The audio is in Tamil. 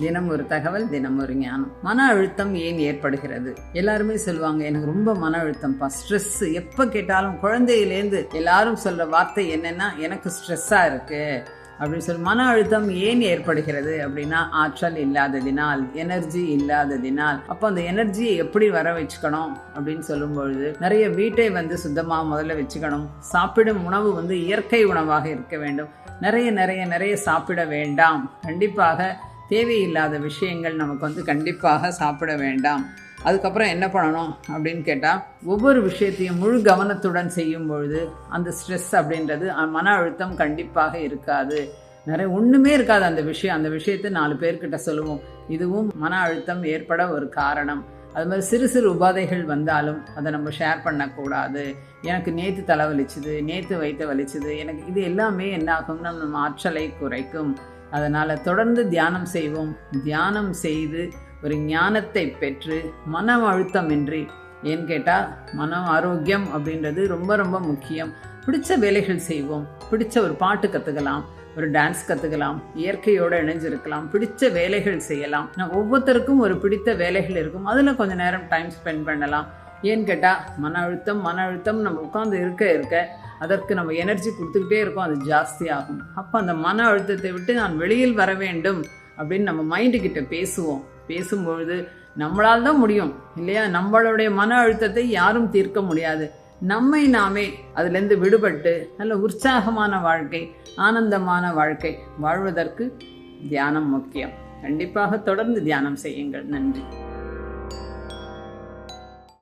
தினம் ஒரு தகவல் தினம் ஒரு ஞானம். மன அழுத்தம் ஏன் ஏற்படுகிறது? எல்லாருமே சொல்லுவாங்க எனக்கு ரொம்ப மன அழுத்தம்ப்பா ஸ்ட்ரெஸ் எப்ப கேட்டாலும் குழந்தையிலேருந்து எல்லாரும் சொல்ற வார்த்தை என்னன்னா எனக்கு ஸ்ட்ரெஸ்ஸா இருக்கு. அப்படின்னு சொல்லி மன அழுத்தம் ஏன் ஏற்படுகிறது அப்படின்னா ஆற்றல் இல்லாததினால் எனர்ஜி இல்லாததினால். அப்போ அந்த எனர்ஜியை எப்படி வர வச்சுக்கணும் அப்படின்னு சொல்லும்பொழுது நிறைய வீட்டை வந்து சுத்தமாக முதல்ல வச்சுக்கணும். சாப்பிடும் உணவு வந்து இயற்கை உணவாக இருக்க வேண்டும். நிறைய நிறைய நிறைய சாப்பிட வேண்டாம். கண்டிப்பாக தேவையில்லாத விஷயங்கள் நமக்கு வந்து கண்டிப்பாக சாப்பிட வேண்டாம். அதுக்கப்புறம் என்ன பண்ணணும் அப்படின்னு கேட்டால் ஒவ்வொரு விஷயத்தையும் முழு கவனத்துடன் செய்யும் பொழுது அந்த ஸ்ட்ரெஸ் அப்படின்றது மன அழுத்தம் கண்டிப்பாக இருக்காது. நிறைய ஒன்றுமே இருக்காது அந்த விஷயம். அந்த விஷயத்தை நாலு பேர்கிட்ட சொல்லுவோம். இதுவும் மன அழுத்தம் ஏற்பட ஒரு காரணம். அது மாதிரி சிறு சிறு உபாதைகள் வந்தாலும் அதை நம்ம ஷேர் பண்ணக்கூடாது. எனக்கு நேற்று தலை வலிச்சுது நேற்று வயிற்று வலிச்சுது எனக்கு இது எல்லாமே என்ன ஆகும்னா நம்ம ஆற்றலை குறைக்கும். அதனால் தொடர்ந்து தியானம் செய்வோம். தியானம் செய்து ஒரு ஞானத்தை பெற்று மன அழுத்தமின்றி ஏன்னு கேட்டால் மனம் ஆரோக்கியம் அப்படின்றது ரொம்ப ரொம்ப முக்கியம். பிடிச்ச வேலைகள் செய்வோம். பிடிச்ச ஒரு பாட்டு கற்றுக்கலாம் ஒரு டான்ஸ் கற்றுக்கலாம் இயற்கையோடு இணைஞ்சிருக்கலாம் பிடிச்ச வேலைகள் செய்யலாம். நான் ஒவ்வொருத்தருக்கும் ஒரு பிடித்த வேலைகள் இருக்கும். அதில் கொஞ்ச நேரம் டைம் ஸ்பெண்ட் பண்ணலாம். ஏன்னு கேட்டால் மன அழுத்தம் மன அழுத்தம் நம்ம உட்காந்து இருக்க இருக்க அதற்கு நம்ம எனர்ஜி கொடுத்துக்கிட்டே இருக்கோம் அது ஜாஸ்தி ஆகும். அப்போ அந்த மன அழுத்தத்தை விட்டு நான் வெளியில் வர வேண்டும் அப்படின்னு நம்ம மைண்டு கிட்ட பேசுவோம். பேசும்பொழுது நம்மளால் தான் முடியும் இல்லையா? நம்மளுடைய மன அழுத்தத்தை யாரும் தீர்க்க முடியாது. நம்மை நாமே அதுலேருந்து விடுபட்டு நல்ல உற்சாகமான வாழ்க்கை ஆனந்தமான வாழ்க்கை வாழ்வதற்கு தியானம் முக்கியம். கண்டிப்பாக தொடர்ந்து தியானம் செய்யுங்கள். நன்றி.